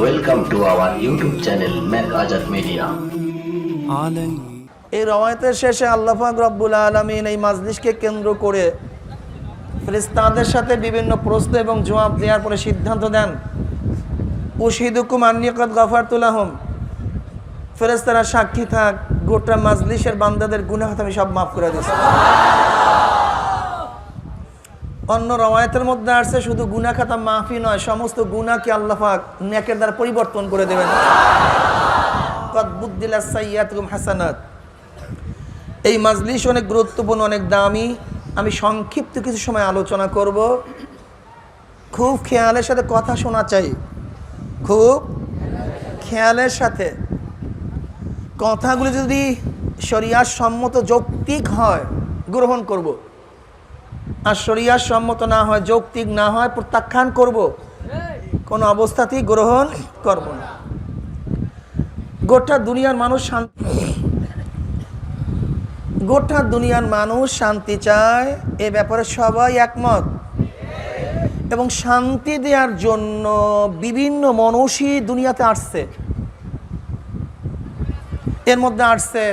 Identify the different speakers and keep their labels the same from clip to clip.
Speaker 1: Welcome to our YouTube channel Mac Azad
Speaker 2: media
Speaker 3: এই রওয়ায়তের শেষে আল্লাহাক রব্বুল আলমিন এই মাজলিসকে কেন্দ্র করে ফেরিস্তাদের সাথে বিভিন্ন প্রশ্ন এবং জবাব দেওয়ার পরে সিদ্ধান্ত দেন। উশিদুকুম আন্নিকত গফারতুল্লাহম ফেরেস্তারা সাক্ষী থাক গোটা মাজলিসের বান্দাদের গুনাহাত আমি সব মাফ করে দিচ্ছি। অন্য রওয়ায়তের মধ্যে আসছে, শুধু গুনা খাতা মাফি নয়, সমস্ত গুনাকে আল্লাহাক নেকের দ্বারা পরিবর্তন করে দেবেন? হাসানাত। এই মাজলিস অনেক গুরুত্বপূর্ণ, অনেক দামি। আমি সংক্ষিপ্ত কিছু সময় আলোচনা করব। খুব খেয়ালের সাথে কথা শোনা চাই। খুব খেয়ালের সাথে। কথাগুলি যদি শরিয়ার সম্মত যৌক্তিক হয়, গ্রহণ করব। আর শরিয়ার সম্মত না হয়, যৌক্তিক না হয় প্রত্যাখ্যান করব। কোনো অবস্থাতেই গ্রহণ করব না। গোটা দুনিয়ার মানুষ শান্তি গোটা দুনিয়ার মানুষ শান্তি চায়, এ ব্যাপারে সবাই একমত। এবং শান্তি দেওয়ার জন্য বিভিন্ন মানুষই দুনিয়াতে আসছে। এর মধ্যে আসছে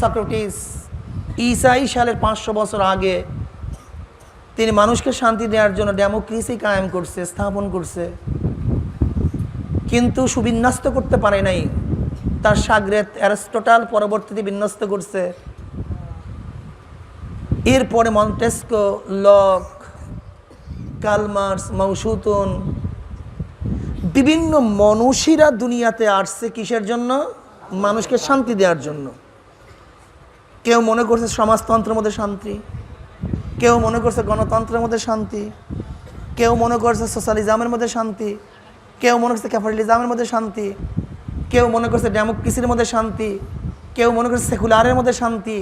Speaker 3: সক্রেটিস ইসাই সালের পাঁচশো বছর আগে তিনি মানুষকে শান্তি দেওয়ার জন্য ডেমোক্রেসি কায়েম করছে, স্থাপন করছে। কিন্তু সুবিন্যস্ত করতে পারে নাই। তার সাগরেত অ্যারিস্টোটাল পরবর্তীতে বিন্যস্ত করছে। এরপরে মন্টেস্কো, লক, কালমার্স, মৌসুতন, বিভিন্ন মনুষীরা দুনিয়াতে আসছে কিসের জন্য? মানুষকে শান্তি দেওয়ার জন্য। কেউ মনে করছে সমাজতন্ত্রের মধ্যে শান্তি। কেউ মনে করছে গণতন্ত্রের মধ্যে শান্তি, কেউ মনে করছে সোশ্যালিজমের মধ্যে শান্তি, কেউ মনে করছে ক্যাপিটালিজমের মধ্যে শান্তি, কেউ মনে করছে ডেমোক্রেসির মধ্যে শান্তি, কেউ মনে করছে সেকুলারের মধ্যে শান্তি।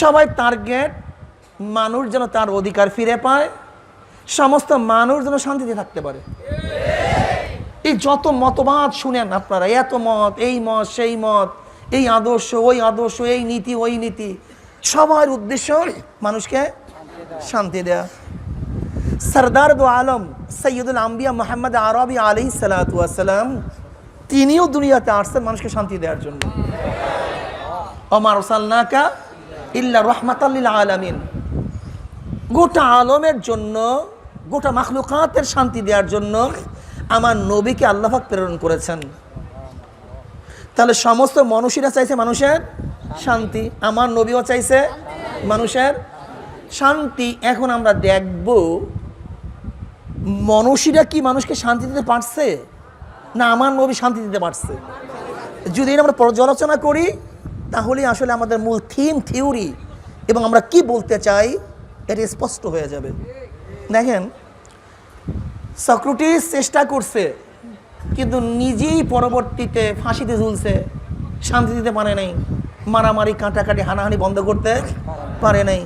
Speaker 3: সবাই টার্গেট মানুষ যেন তার অধিকার ফিরে পায়, সমস্ত মানুষ যেন শান্তিতে থাকতে পারে। এই যত মতবাদ শুনেন আপনারা, এত মত, এই মত, সেই মত, এই আদর্শ, ওই আদর্শ, এই নীতি, ওই নীতি সবার উদ্দেশ্য মানুষকে শান্তি দেয়া। সরদার দো আলম সৈয়দুল আম্বিয়া মোহাম্মদ আরবি আলি সালাতাম তিনিও দুনিয়াতে আসছেন মানুষকে শান্তি দেওয়ার জন্য। অমার সাল্লাকা ইল্লা রহমাতাল্লিল আলামিন। গোটা আলমের জন্য, গোটা মাখলুকাতের শান্তি দেওয়ার জন্য আমার নবীকে আল্লাহাক প্রেরণ করেছেন। তাহলে সমস্ত মানুষেরা চাইছে মানুষের শান্তি। আমার নবীও চাইছে মানুষের শান্তি। এখন আমরা দেখব মনুষীরা কি মানুষকে শান্তি দিতে পারছে? না, আমার নবী শান্তি দিতে পারছে। যদি আমরা পর্যালোচনা করি, তাহলে আসলে আমাদের মূল থিম থিওরি এবং আমরা কি বলতে চাই, এটা স্পষ্ট হয়ে যাবে। দেখেন, সক্রেটিস চেষ্টা করছে, কিন্তু নিজেই পরবর্তীতে ফাঁসিতে ঝুলছে, শান্তি দিতে পারে নাই। মারামারি, কাটাকাটি, হানাহানি বন্ধ করতে পারে নাই।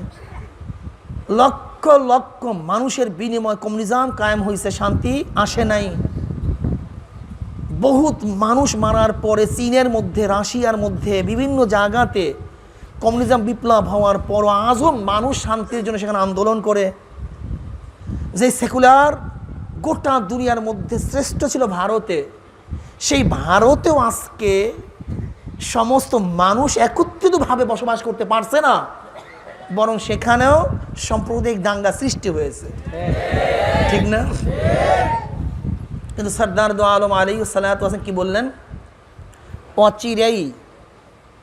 Speaker 3: লক্ষ লক্ষ মানুষের বিনিময় কমিউনিজম কায়েম হয়েছে, শান্তি আসে নাই। বহুত মানুষ মারার পরে চীনের মধ্যে, রাশিয়ার মধ্যে, বিভিন্ন জায়গাতে কমিউনিজম বিপ্লব হওয়ার পর আজও মানুষ শান্তির জন্য সেখানে আন্দোলন করে। যে সেকুলার গোটা দুনিয়ার মধ্যে শ্রেষ্ঠ ছিল ভারতে, সেই ভারতেও আজকে সমস্ত মানুষ একত্রিতভাবে বসবাস করতে পারছে না। বরং সেখানেও সাম্প্রদায়িক দাঙ্গা সৃষ্টি হয়েছে। ঠিক না? কিন্তু সর্দার দো আলম আলী সালাত কি বললেন? অচিরেই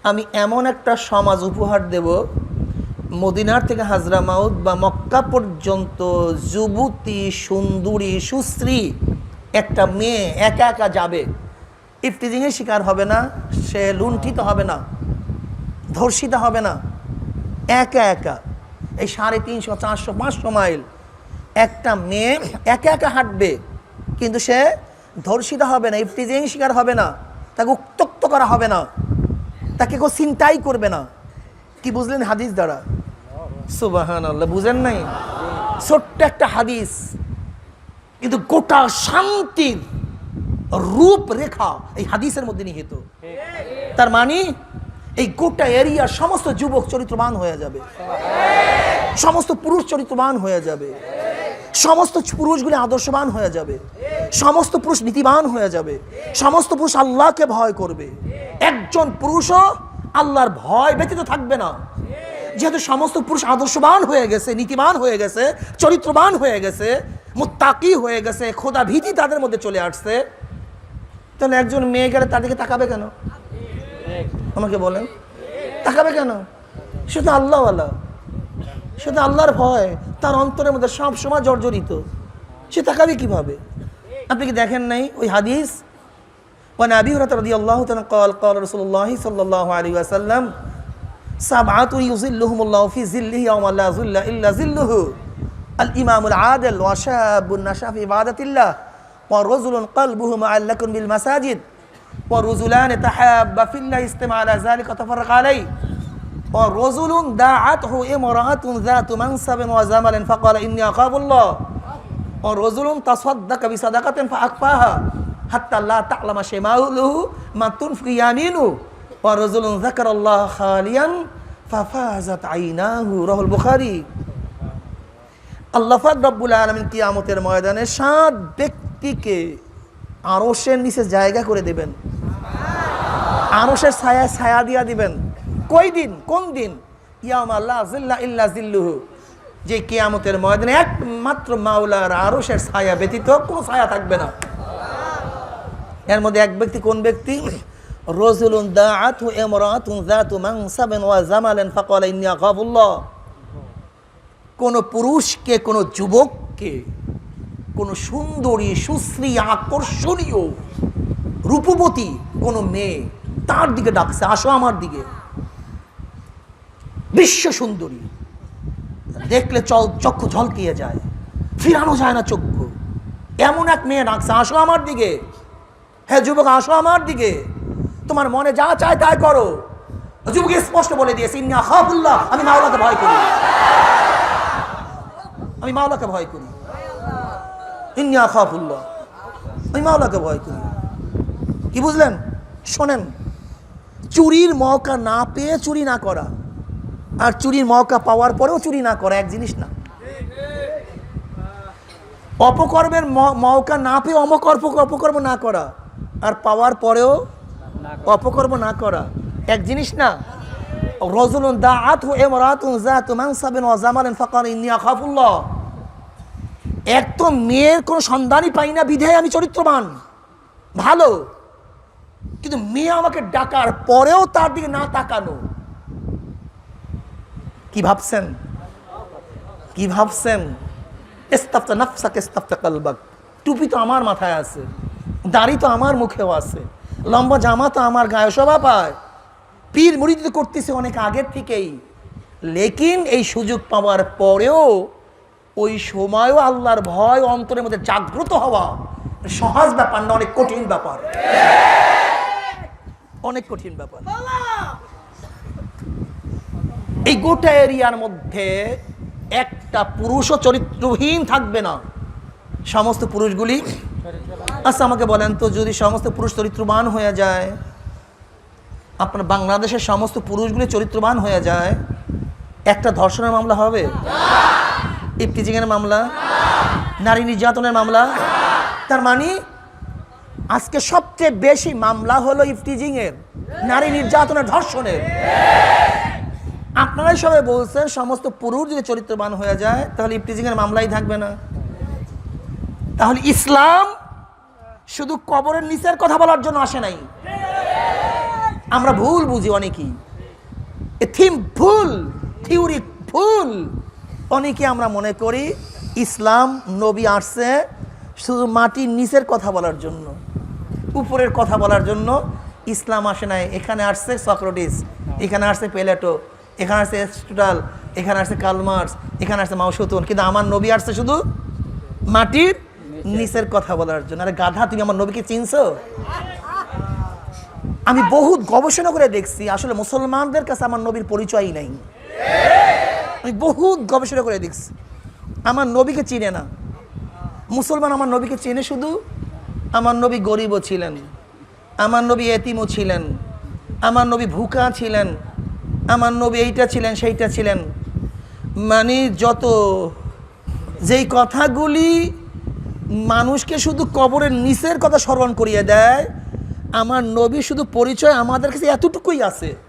Speaker 3: আমি এমন একটা সমাজ উপহার দেব, মদিনার থেকে হাজরা মাউদ বা মক্কা পর্যন্ত যুবতী, সুন্দরী, সুশ্রী একটা মেয়ে একা একা যাবে। ইফতিজিংয়ের শিকার হবে না সে লুণ্ঠিত হবে না, ধর্ষিত হবে না। একা একা, এই সাড়ে তিনশো, চারশো, পাঁচশো মাইল একটা মেয়ে একা একা হাঁটবে, কিন্তু সে ধর্ষিত হবে না, ইফতিজিং শিকার হবে না, তাকে উত্তক্ত করা হবে না, তাকে কেউ চিন্তাই করবে না। কি বুঝলেন হাদিস দ্বারা? সুবাহান আল্লাহ বুঝেন নাই? ছোট্ট একটা হাদিস, কিন্তু গোটা শান্তির রূপরেখা এই হাদিসের মধ্যে নিহিত। তার মানে এই গোটা এরিয়ার সমস্ত যুবক চরিত্রবান হয়ে যাবে। সমস্ত পুরুষ চরিত্রবান হয়ে যাবে। সমস্ত পুরুষগুলি আদর্শবান হয়ে যাবে। সমস্ত পুরুষ নীতিবান হয়ে যাবে। সমস্ত পুরুষ আল্লাহকে ভয় করবে। একজন পুরুষও আল্লাহর ভয় ব্যতীত থাকবে না। যেহেতু সমস্ত পুরুষ আদর্শবান হয়ে গেছে, নীতিবান হয়ে গেছে, চরিত্রবান হয়ে গেছে, মুত্তাকি হয়ে গেছে খোদা ভীতি তাদের মধ্যে চলে আসছে, তাহলে একজন মেয়ে গেলে তাদেরকে তাকাবে কেন? আমাকে বলেন তাকাবে কেন সে তো আল্লাহওয়ালা সে তো আল্লাহর ভয় তার অন্তরের মধ্যে সব সময় জর্জরিত সে তাকাবে কিভাবে আপনি কি দেখেন নাই ওই হাদিস وعن ابي هريره رضي الله تعالى قال قال رسول الله صلى الله عليه وسلم سبعة يظلهم الله في ظله يوم لا ظل الا ظله الامام العادل وشاب نشا في عباده الله ورجل قلبه معلق بالمساجد ورجلان تحابا في الله استمع على ذلك وتفرق عليه ورجل دعته امرأة ذات منصب وزمل فقال إني أخاف الله ورجل تصدق بصدقة فأخفاها حتى لا تعلم شماله ما تنفق يمينه ورجل ذكر الله خاليا ففازت عيناه رواه البخاري আল্লাহ পাক রব্বুল আলমিন কিয়ামতের ময়দানে সাত ব্যক্তিকে আরশের নিচে জায়গা করে দেবেন। আরশের ছায়া ছায়া দিয়া দিবেন। কই দিন? কোন দিন? ইয়াম জিল্লা ইল্লা যে কিয়ামতের ময়দানে একমাত্র মাওলার আরশের ছায়া ব্যতীত কোনো ছায়া থাকবে না। এর মধ্যে এক ব্যক্তি কোন ব্যক্তি? রজুলুন কোন পুরুষকে, কোন যুবককে কোন সুন্দরী, সুশ্রী, আকর্ষণীয় রূপবতী কোন মেয়ে তার দিকে ডাকছে, আসো আমার দিকে। বিশ্ব সুন্দরী। দেখলে চল, চক্ষু ঝলকিয়ে যায়, ফিরানো যায় না চক্ষু। এমন এক মেয়ে ডাকছে, আসো আমার দিকে। হ্যাঁ যুবক, আসো আমার দিকে। তোমার মনে যা চায় তাই করো। যুবক স্পষ্ট বলে দিয়েছে, ইন্নি আখাফুল্লাহ আমি মাওলাকে ভয় করি। আমি মাওলাকে ভয় করি। আমি মাওলাকে ভয় করি। কি বুঝলেন? শোনেন, চুরির মৌকা না পেয়ে চুরি না করা আর চুরির মৌকা পাওয়ার পরেও চুরি না করা এক জিনিস না। অপকর্মের মৌকা না পেয়ে অমকর্প অপকর্ম না করা আর পাওয়ার পরেও অপকর্ম না করা এক জিনিস না। রজুলুন দাআত হু ইমরাতুন যাতু মানসাবিন ওয়া জামালিন ফাকাল ইন্নী আখাফুল্লাহ। এক তো মেয়ের কোনো সন্ধানই পাই না বিধে আমি চরিত্রবান। ভালো। কিন্তু মেয়ে আমাকে ডাকার পরেও তার দিকে না তাকানো। কি ভাবছেন? কি ভাবছেন? কালবাক। টুপি তো আমার মাথায় আছে, দাড়ি তো আমার মুখেও আছে, লম্বা জামা তো আমার গায়ে শোভা পায়। পীর মুড়িদ করতেছে অনেক আগের থেকেই। লেকিন এই সুযোগ পাওয়ার পরেও ওই সময়ও আল্লাহর ভয় অন্তরের মধ্যে জাগ্রত হওয়া সহজ ব্যাপার না, অনেক কঠিন ব্যাপার। অনেক কঠিন ব্যাপার। এই গোটা এরিয়ার মধ্যে একটা পুরুষও চরিত্রহীন থাকবে না। সমস্ত পুরুষগুলি? আচ্ছা আমাকে বলেন তো, যদি সমস্ত পুরুষ চরিত্রবান হয়ে যায়, আপনার বাংলাদেশের সমস্ত পুরুষগুলি চরিত্রবান হয়ে যায়, একটা ধর্ষণের মামলা হবে? ইফটিজিংয়ের মামলা, নারী নির্যাতনের মামলা। তার মানে আজকে সবচেয়ে বেশি মামলা হলো ইফটিজিংয়ের নারী নির্যাতনের ধর্ষণের। আপনারাই সবাই বলছেন সমস্ত পুরুষ যদি চরিত্রবান হয়ে যায়, তাহলে ইফটিজিংয়ের মামলাই থাকবে না। তাহলে ইসলাম শুধু কবরের নিচের কথা বলার জন্য আসে নাই। আমরা ভুল বুঝি অনেকেই। এ থিম ভুল, থিওরি ভুল। অনেকে আমরা মনে করি ইসলাম নবী আসছে শুধু মাটির নিচের কথা বলার জন্য, উপরের কথা বলার জন্য ইসলাম আসে নাই। এখানে আসছে সক্রেটিস, এখানে আসছে পেলেটো, এখানে আসছে এস্টুটাল এখানে আসছে কালমার্স এখানে আসছে মাউসুতুন কিন্তু আমার নবী আসছে শুধু মাটির নিচের কথা বলার জন্য। আরে গাধা, তুমি আমার নবীকে চিনছো? আমি বহুত গবেষণা করে দেখছি, আসলে মুসলমানদের কাছে আমার নবীর পরিচয়ই নাই। আমি বহুত গবেষণা করে দেখছি। আমার নবীকে চিনে না। মুসলমান আমার নবীকে চেনে শুধু? আমার নবী গরিবও ছিলেন। আমার নবী এতিমও ছিলেন। আমার নবী ভুকা ছিলেন। আমার নবী এইটা ছিলেন, সেইটা ছিলেন। মানে যত যেই কথাগুলি মানুষকে শুধু কবরের নিচের কথা স্মরণ করিয়ে দেয়, আমার নবী শুধু পরিচয় আমাদের কাছে এতটুকুই আছে।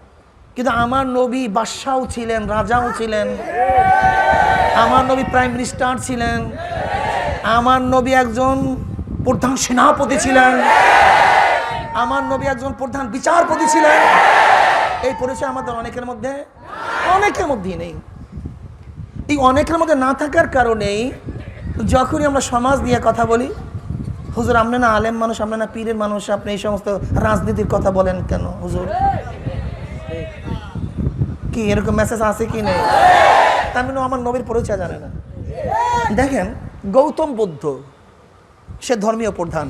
Speaker 3: কিন্তু আমার নবী বাদশাও ছিলেন, রাজাও ছিলেন। আমার নবী প্রাইম মিনিস্টার ছিলেন। আমার নবী একজন প্রধান সেনাপতি ছিলেন। আমার নবী একজন প্রধান বিচারপতি ছিলেন। এই পরিচয় আমাদের অনেকের মধ্যে, অনেকের মধ্যেই নেই। এই অনেকের মধ্যে না থাকার কারণেই যখনই আমরা সমাজ নিয়ে কথা বলি, হুজুর, আপনি না আলেম মানুষ, আপনি না পীরের মানুষ, আপনি এই সমস্ত রাজনীতির কথা বলেন কেন, হুজুর? কি? এরকম মেসেজ আছে কি নেই? তার মানে আমার নবীর পরিচয় জানে না। দেখেন, গৌতম বুদ্ধ, সে ধর্মীয় প্রধান।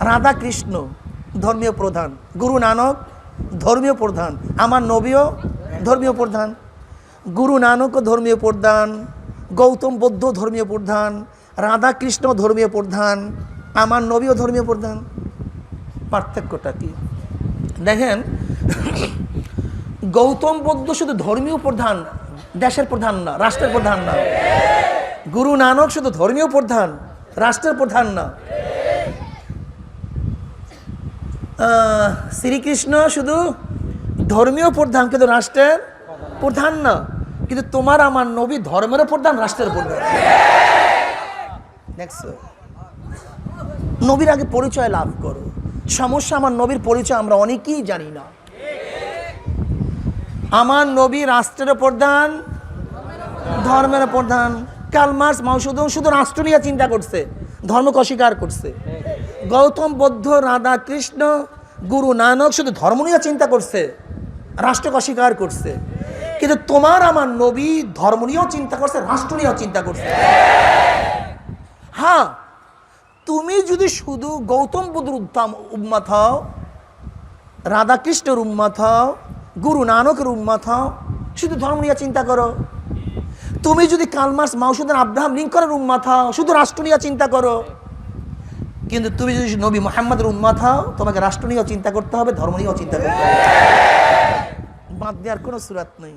Speaker 3: রাধা কৃষ্ণ, ধর্মীয় প্রধান। গুরু নানক, ধর্মীয় প্রধান। আমার নবীও ধর্মীয় প্রধান। গুরু নানকও ধর্মীয় প্রধান। গৌতম বুদ্ধ ধর্মীয় প্রধান। রাধা কৃষ্ণ ধর্মীয় প্রধান। আমার নবীও ধর্মীয় প্রধান। পার্থক্যটা কি? দেখেন গৌতম বৌদ্ধ শুধু ধর্মীয় প্রধান, দেশের প্রধান না, রাষ্ট্রের প্রধান না। গুরু নানক শুধু ধর্মীয় প্রধান, রাষ্ট্রের প্রধান না। শ্রীকৃষ্ণ শুধু ধর্মীয় প্রধান, কিন্তু রাষ্ট্রের প্রধান না। কিন্তু তোমার আমার নবী ধর্মের প্রধান, রাষ্ট্রের প্রধান। নবীর আগে পরিচয় লাভ করো। সমস্যা আমার নবীর পরিচয় আমরা অনেকেই জানি না। আমার নবী রাষ্ট্রের প্রধান, ধর্মের প্রধান। কালমার্স মাউসুদন শুধু রাষ্ট্র নিয়ে চিন্তা করছে ধর্মকে অস্বীকার করছে। গৌতম বৌদ্ধ, রাধা কৃষ্ণ, গুরু নানক শুধু ধর্ম নিয়ে চিন্তা করছে রাষ্ট্রকে অস্বীকার করছে। কিন্তু তোমার আমার নবী ধর্ম নিয়েও চিন্তা করছে, রাষ্ট্র নিয়েও চিন্তা করছে। হ্যাঁ তুমি যদি শুধু গৌতম বুদ্ধর উত্তম উম্মাত হও রাধাকৃষ্ণের উম্মাত হও গুরু নানকের উন্মত হও। শুধু ধর্ম নিয়ে চিন্তা করো। তুমি যদি কালমার্স মাউসুদ্দিন আব্রাহাম লিঙ্কনের উম্মাত হও, শুধু রাষ্ট্র নিয়ে চিন্তা করো। কিন্তু তুমি যদি নবী মোহাম্মদের উম্মাত হও, তোমাকে রাষ্ট্র নিয়েও চিন্তা করতে হবে, ধর্ম নিয়েও চিন্তা করতে হবে। বাদ দেওয়ার কোনো সুরাত নেই।